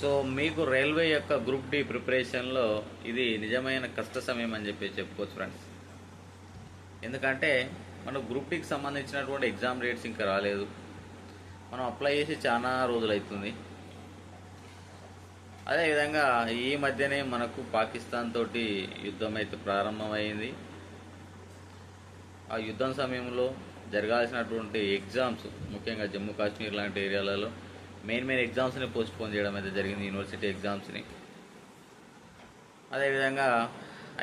So మీకు railway యొక్క group D ప్రిపరేషన్లో ఇది నిజమైన కష్ట సమయం అని చెప్పి చెప్పుకోవచ్చు ఫ్రెండ్స్. ఎందుకంటే మనకు గ్రూప్ డికి సంబంధించినటువంటి ఎగ్జామ్ డేట్స్ ఇంకా రాలేదు. మనం అప్లై చేసి చాలా రోజులు అవుతుంది. అదేవిధంగా ఈ మధ్యనే మనకు పాకిస్తాన్ తోటి యుద్ధం అయితే ప్రారంభమైంది. ఆ యుద్ధం సమయంలో జరగాల్సినటువంటి ఎగ్జామ్స్ ముఖ్యంగా జమ్మూ కాశ్మీర్ లాంటి ఏరియాలలో మెయిన్ మెయిన్ ఎగ్జామ్స్ని పోస్ట్పోన్ చేయడం అయితే జరిగింది యూనివర్సిటీ ఎగ్జామ్స్ని అదేవిధంగా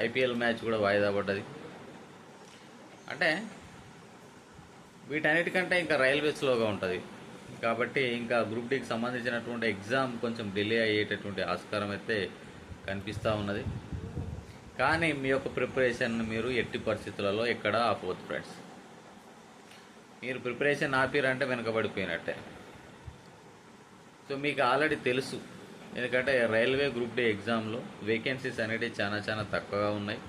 ఐపీఎల్ మ్యాచ్ కూడా వాయిదా పడ్డది. అంటే వీటన్నిటికంటే ఇంకా రైల్వే స్లోగా ఉంటుంది. కాబట్టి ఇంకా గ్రూప్ డీకి సంబంధించినటువంటి ఎగ్జామ్ కొంచెం డిలే అయ్యేటటువంటి ఆస్కారం అయితే కనిపిస్తూ ఉన్నది. కానీ మీ యొక్క ప్రిపరేషన్ మీరు ఎట్టి పరిస్థితులలో ఎక్కడ ఆపవద్దు ఫ్రెండ్స్ మీరు ప్రిపరేషన్ ఆపిరంటే వెనుకబడిపోయినట్టే. సో మీకు ఆల్రెడీ తెలుసు. ఎందుకంటే రైల్వే గ్రూప్ డే ఎగ్జామ్లో వేకెన్సీస్ అనేవి చాలా చాలా తక్కువగా ఉన్నాయి.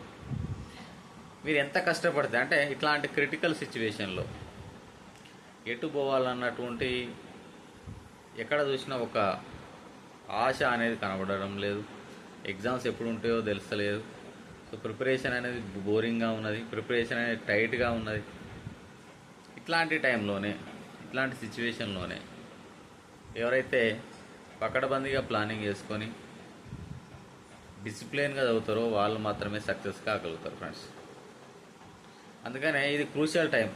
మీరు ఎంత కష్టపడితే అంటే ఇట్లాంటి క్రిటికల్ సిచ్యువేషన్లో ఎటు పోవాలన్నటువంటి ఎక్కడ చూసినా ఒక ఆశ అనేది కనబడడం లేదు. ఎగ్జామ్స్ ఎప్పుడు ఉంటాయో తెలుస్తలేదు. సో ప్రిపరేషన్ అనేది బోరింగ్గా ఉన్నది. ప్రిపరేషన్ అనేది టైట్గా ఉన్నది. ఇట్లాంటి టైంలోనే ఇట్లాంటి సిచ్యువేషన్లోనే ఎవరైతే పకడబందీగా ప్లానింగ్ చేసుకొని డిసిప్లిన్గా చదువుతారో వాళ్ళు మాత్రమే సక్సెస్ కాగలుగుతారు ఫ్రెండ్స్. అందుకనే ఇది క్రూషియల్ టైం.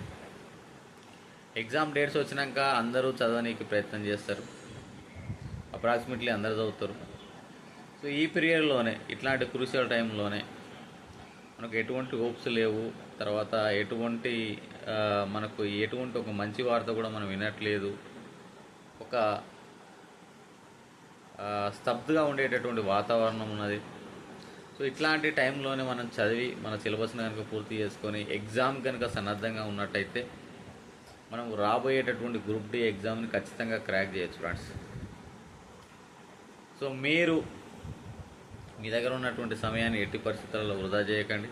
ఎగ్జామ్ డేట్స్ వచ్చినాక అందరూ చదవనీకి ప్రయత్నం చేస్తారు. అప్రాక్సిమేట్లీ అందరు చదువుతారు. సో ఈ పీరియడ్లోనే ఇట్లాంటి క్రూషియల్ టైంలోనే మనకు ఎటువంటి హోప్స్ లేవు. తర్వాత ఎటువంటి మనకు ఎటువంటి ఒక మంచి వార్త కూడా మనం వినట్లేదు. ఒక స్తబ్దుగా ఉండేటటువంటి వాతావరణం ఉన్నది. సో ఇట్లాంటి టైంలోనే మనం చదివి మన సిలబస్ని కనుక పూర్తి చేసుకొని ఎగ్జామ్ కనుక సన్నద్ధంగా ఉన్నట్టయితే మనం రాబోయేటటువంటి గ్రూప్ డి ఎగ్జామ్ని ఖచ్చితంగా క్రాక్ చేయొచ్చు ఫ్రెండ్స్. సో మీరు మీ దగ్గర ఉన్నటువంటి సమయాన్ని ఎట్టి పరిస్థితులలో వృధా చేయకండి.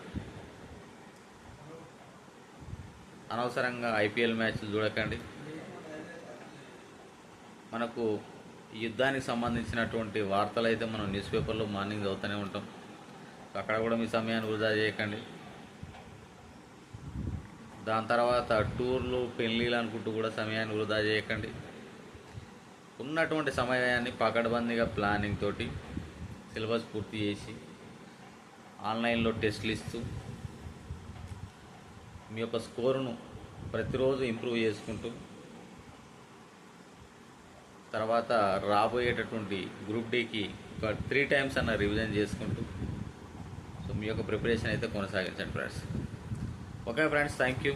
అనవసరంగా ఐపీఎల్ మ్యాచ్లు చూడకండి. మనకు యుద్ధానికి సంబంధించినటువంటి వార్తలు అయితే మనం న్యూస్ పేపర్లో మార్నింగ్ చదువుతూనే ఉంటాం. అక్కడ కూడా మీ సమయాన్ని వృధా చేయకండి. దాని తర్వాత టూర్లు పెళ్ళిళ్ళు అనుకుంటూ కూడా సమయాన్ని వృధా చేయకండి. ఉన్నటువంటి సమయాన్ని పకడ్బందీగా ప్లానింగ్ తోటి సిలబస్ పూర్తి చేసి ఆన్లైన్లో టెస్ట్లు ఇస్తూ మీ యొక్క స్కోరును ప్రతిరోజు ఇంప్రూవ్ చేసుకుంటూ తర్వాత రాబోయేటటువంటి గ్రూప్ డీకి ఒక త్రీ టైమ్స్ అన్న రివిజన్ చేసుకుంటూ సో మీ యొక్క ప్రిపరేషన్ అయితే కొనసాగించండి friends. Okay friends thank you.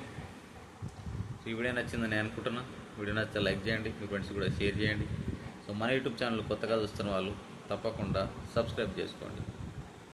So ఈ వీడియో నచ్చిందని నేను అనుకుంటున్నా. వీడియో నచ్చితే లైక్ చేయండి మీ ఫ్రెండ్స్ కూడా షేర్ చేయండి. సో మన యూట్యూబ్ ఛానల్ కొత్తగా చూస్తున్న వాళ్ళు తప్పకుండా సబ్స్క్రైబ్ చేసుకోండి.